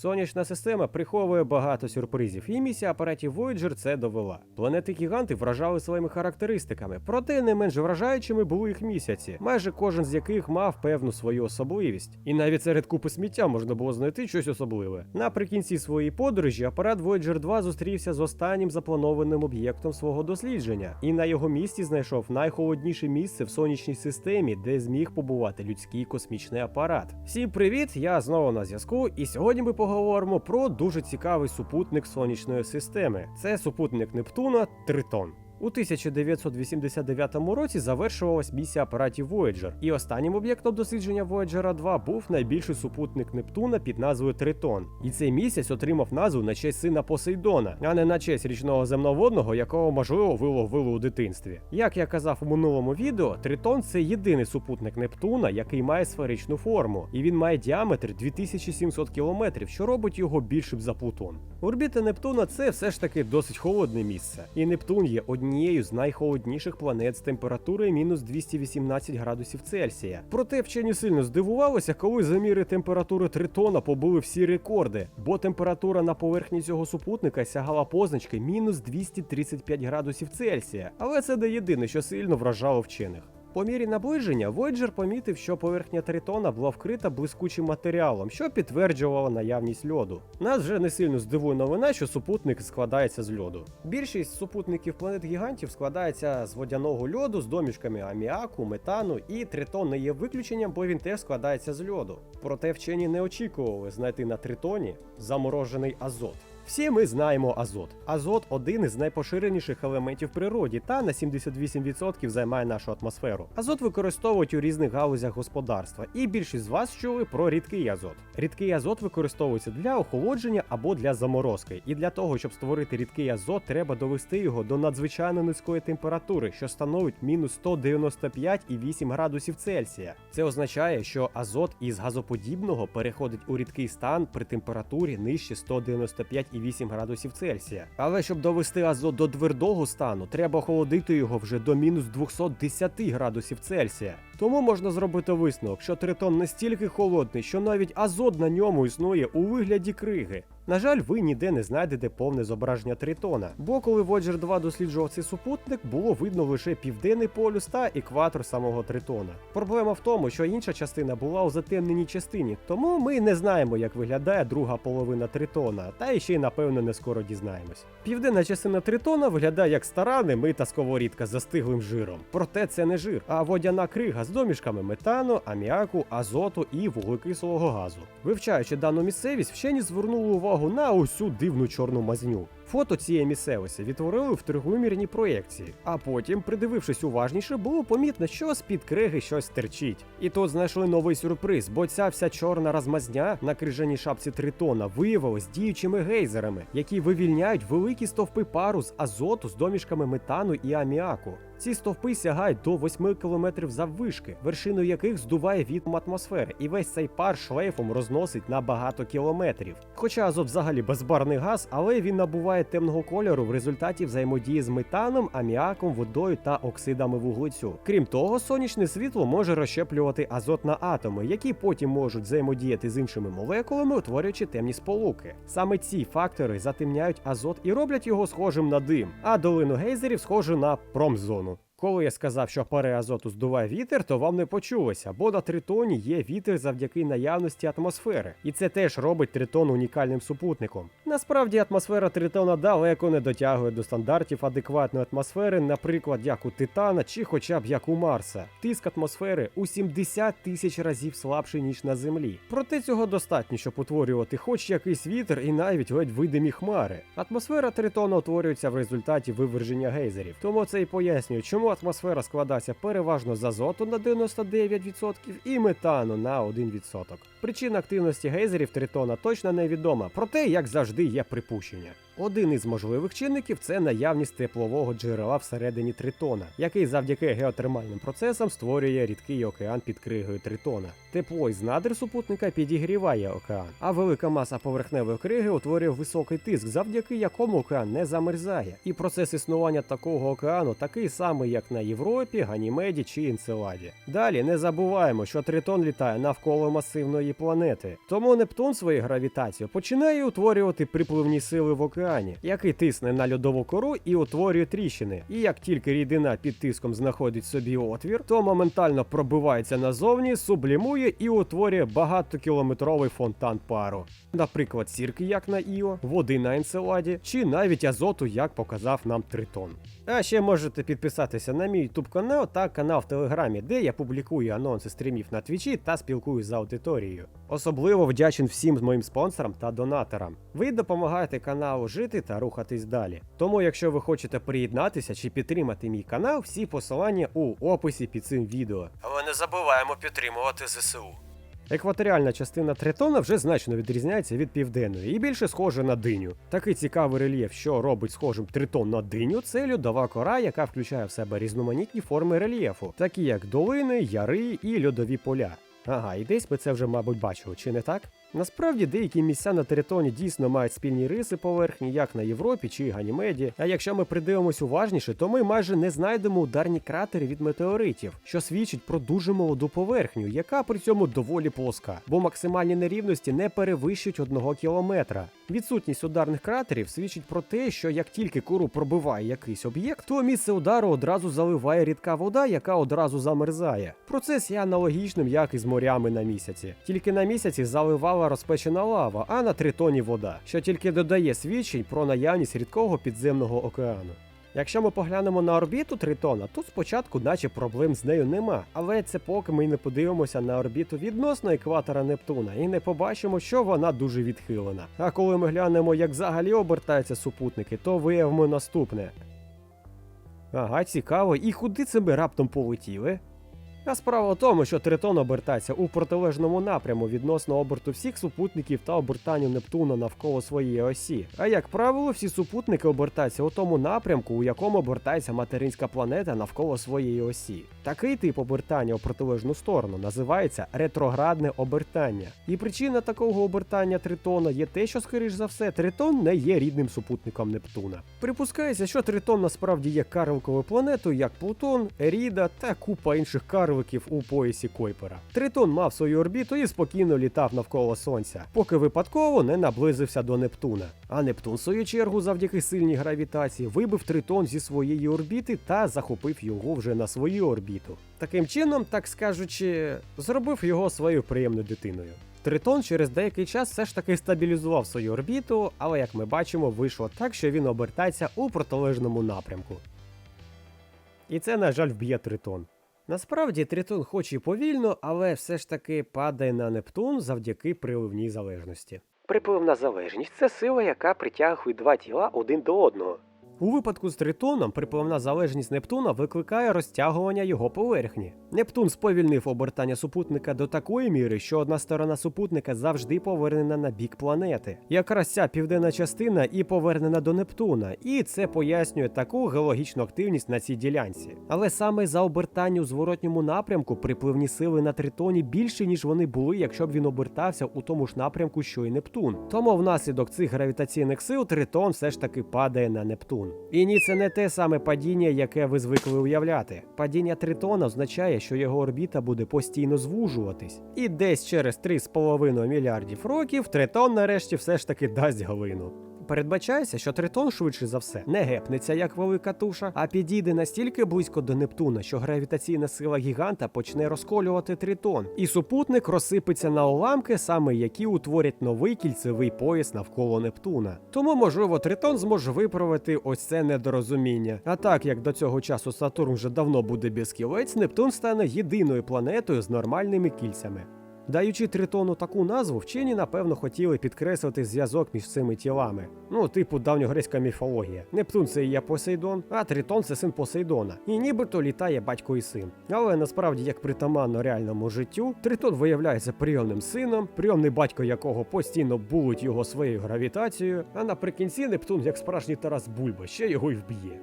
Сонячна система приховує багато сюрпризів, і місія апаратів Voyager це довела. Планети гіганти вражали своїми характеристиками, проте не менш вражаючими були їх місяці, майже кожен з яких мав певну свою особливість. І навіть серед купи сміття можна було знайти щось особливе. Наприкінці своєї подорожі апарат Voyager 2 зустрівся з останнім запланованим об'єктом свого дослідження, і на його місці знайшов найхолодніше місце в сонячній системі, де зміг побувати людський космічний апарат. Всім привіт! Я знову на зв'язку, і сьогодні ми поговоримо про дуже цікавий супутник сонячної системи. Це супутник Нептуна Тритон. У 1989 році завершувалась місія апаратів Voyager, і останнім об'єктом дослідження Voyager 2 був найбільший супутник Нептуна під назвою Тритон. І цей місяць отримав назву на честь сина Посейдона, а не на честь річного земноводного, якого можливо виловили у дитинстві. Як я казав у минулому відео, Тритон це єдиний супутник Нептуна, який має сферичну форму, і він має діаметр 2700 км, що робить його більшим за Плутон. Орбіта Нептуна це все ж таки досить холодне місце, і Нептун є однією з найхолодніших планет з температурою мінус 218 градусів Цельсія. Проте вчені сильно здивувалися, коли заміри температури Тритона побили всі рекорди, бо температура на поверхні цього супутника сягала позначки мінус 235 градусів Цельсія. Але це не єдине, що сильно вражало вчених. По мірі наближення Voyager помітив, що поверхня Тритона була вкрита блискучим матеріалом, що підтверджувало наявність льоду. Нас вже не сильно здивує новина, що супутник складається з льоду. Більшість супутників планет гігантів складається з водяного льоду з домішками аміаку, метану, і Тритон не є виключенням, бо він теж складається з льоду. Проте вчені не очікували знайти на Тритоні заморожений азот. Всі ми знаємо азот. Азот один із найпоширеніших елементів в природі та на 78% займає нашу атмосферу. Азот використовують у різних галузях господарства, і більшість з вас чули про рідкий азот. Рідкий азот використовується для охолодження або для заморозки. І для того, щоб створити рідкий азот, треба довести його до надзвичайно низької температури, що становить мінус 195,8 градусів Цельсія. Це означає, що азот із газоподібного переходить у рідкий стан при температурі нижче 195,8 градусів Цельсія. Але щоб довести азот до твердого стану, треба охолодити його вже до мінус 210 градусів Цельсія. Тому можна зробити висновок, що тритон настільки холодний, що навіть азот на ньому існує у вигляді криги. На жаль, ви ніде не знайдете повне зображення Тритона, бо коли Voyager 2 досліджував цей супутник, було видно лише південний полюс та екватор самого Тритона. Проблема в тому, що інша частина була у затемненій частині, тому ми не знаємо, як виглядає друга половина Тритона, та і ще й напевно не скоро дізнаємось. Південна частина Тритона виглядає як стара немита сковорідка з застиглим жиром. Проте це не жир, а водяна крига з домішками метану, аміаку, азоту і вуглекислого газу. Вивчаючи дану місцевість, вчені звернули увагу на усю дивну чорну мазню. Фото цієї місцевості відтворили в тригомірній проєкції, а потім, придивившись уважніше, було помітно, що з-під криги щось терчить. І тут знайшли новий сюрприз, бо ця вся чорна розмазня на крижаній шапці Тритона виявилась діючими гейзерами, які вивільняють великі стовпи пару з азоту з домішками метану і аміаку. Ці стовпи сягають до 8 кілометрів заввишки, вершину яких здуває вітром атмосфери, і весь цей пар шлейфом розносить на багато кілометрів. Хоча азот взагалі безбарний газ, але він набуває темного кольору в результаті взаємодії з метаном, аміаком, водою та оксидами вуглецю. Крім того, сонячне світло може розщеплювати азот на атоми, які потім можуть взаємодіяти з іншими молекулами, утворюючи темні сполуки. Саме ці фактори затемняють азот і роблять його схожим на дим, а долину гейзерів схожу на промзону. Коли я сказав, що пари азоту здуває вітер, то вам не почулося, бо на тритоні є вітер завдяки наявності атмосфери, і це теж робить тритон унікальним супутником. Насправді атмосфера тритона далеко не дотягує до стандартів адекватної атмосфери, наприклад, як у Титана чи хоча б як у Марса. Тиск атмосфери у 70 тисяч разів слабший ніж на Землі. Проте цього достатньо, щоб утворювати хоч якийсь вітер і навіть ледь видимі хмари. Атмосфера тритона утворюється в результаті виверження гейзерів. Тому це і пояснює, чому атмосфера складається переважно з азоту на 99% і метану на 1%. Причина активності гейзерів Тритона точно невідома, проте, як завжди, є припущення. Один із можливих чинників це наявність теплового джерела всередині Тритона, який завдяки геотермальним процесам створює рідкий океан під кригою Тритона. Тепло із надр супутника підігріває океан, а велика маса поверхневої криги утворює високий тиск, завдяки якому океан не замерзає. І процес існування такого океану такий самий, як на Європі, Ганімеді чи Інцеладі. Далі не забуваємо, що Тритон літає навколо масивної планети. Тому Нептун своєю гравітацією починає утворювати припливні сили в океані, який тисне на льодову кору і утворює тріщини. І як тільки рідина під тиском знаходить собі отвір, то моментально пробивається назовні, сублімує і утворює багатокілометровий фонтан пару. Наприклад, сірки, як на Іо, води на Енцеладі, чи навіть азоту, як показав нам Тритон. А ще можете підписатися на мій YouTube канал та канал в Телеграмі, де я публікую анонси стрімів на Твічі та спілкуюсь з аудиторією. Особливо вдячен всім моїм спонсорам та донаторам. Ви допомагаєте каналу жити та рухатись далі. Тому, якщо ви хочете приєднатися чи підтримати мій канал, всі посилання у описі під цим відео. Але не забуваємо підтримувати ЗСУ. Екваторіальна частина Тритона вже значно відрізняється від південної і більше схожа на диню. Такий цікавий рельєф, що робить схожим Тритон на диню, це льодова кора, яка включає в себе різноманітні форми рельєфу, такі як долини, яри і льодові поля. Ага, і десь ми це вже, мабуть, бачили, чи не так? Насправді деякі місця на Тритоні дійсно мають спільні риси поверхні, як на Європі чи Ганімеді. А якщо ми придивимось уважніше, то ми майже не знайдемо ударні кратери від метеоритів, що свідчить про дуже молоду поверхню, яка при цьому доволі плоска, бо максимальні нерівності не перевищують одного кілометра. Відсутність ударних кратерів свідчить про те, що як тільки кору пробиває якийсь об'єкт, то місце удару одразу заливає рідка вода, яка одразу замерзає. Процес є аналогічним, як і з морями на місяці. Тільки на місяці заливала розпечена лава, а на тритоні вода, що тільки додає свідчень про наявність рідкого підземного океану. Якщо ми поглянемо на орбіту Тритона, тут спочатку, наче проблем з нею нема. Але це поки ми не подивимося на орбіту відносно екватора Нептуна і не побачимо, що вона дуже відхилена. А коли ми глянемо, як взагалі обертаються супутники, то виявимо наступне. Ага, цікаво, і куди це ми раптом полетіли? А справа в тому, що Тритон обертається у протилежному напряму відносно оберту всіх супутників та обертанню Нептуна навколо своєї осі. А як правило, всі супутники обертаються у тому напрямку, у якому обертається материнська планета навколо своєї осі. Такий тип обертання у протилежну сторону називається ретроградне обертання. І причина такого обертання Тритона є те, що, скоріш за все, Тритон не є рідним супутником Нептуна. Припускається, що Тритон насправді є карликовою планетою, як Плутон, Еріда та купа інших карликів у поясі Койпера. Тритон мав свою орбіту і спокійно літав навколо Сонця, поки випадково не наблизився до Нептуна. А Нептун, в свою чергу, завдяки сильній гравітації, вибив Тритон зі своєї орбіти та захопив його вже на свою орбіту. Таким чином, так скажучи, зробив його своєю приємною дитиною. Тритон через деякий час все ж таки стабілізував свою орбіту, але як ми бачимо, вийшло так, що він обертається у протилежному напрямку. І це, на жаль, вб'є Тритон. Насправді Тритон хоч і повільно, але все ж таки падає на Нептун завдяки приливній залежності. Припливна залежність це сила, яка притягує два тіла один до одного. У випадку з Тритоном припливна залежність Нептуна викликає розтягування його поверхні. Нептун сповільнив обертання супутника до такої міри, що одна сторона супутника завжди повернена на бік планети. Якраз ця південна частина і повернена до Нептуна, і це пояснює таку геологічну активність на цій ділянці. Але саме за обертання у зворотньому напрямку припливні сили на Тритоні більші, ніж вони були, якщо б він обертався у тому ж напрямку, що й Нептун. Тому внаслідок цих гравітаційних сил Тритон все ж таки падає на Нептун. І ні, це не те саме падіння, яке ви звикли уявляти. Падіння Тритона означає, що його орбіта буде постійно звужуватись. І десь через 3,5 мільярдів років Тритон нарешті все ж таки дасть глину. Передбачається, що Тритон швидше за все не гепнеться як велика туша, а підійде настільки близько до Нептуна, що гравітаційна сила гіганта почне розколювати Тритон, і супутник розсипеться на уламки, саме які утворять новий кільцевий пояс навколо Нептуна. Тому, можливо, Тритон зможе виправити ось це недорозуміння. А так як до цього часу Сатурн вже давно буде без кілець, Нептун стане єдиною планетою з нормальними кільцями. Даючи Тритону таку назву, вчені напевно хотіли підкреслити зв'язок між цими тілами. Ну, типу давньогрецька міфологія. Нептун це і є Посейдон, а Тритон це син Посейдона. І нібито літає батько і син. Але насправді, як притаманно реальному життю, Тритон виявляється прийомним сином, прийомний батько якого постійно булить його своєю гравітацією, а наприкінці Нептун, як справжній Тарас Бульба, ще його й вб'є.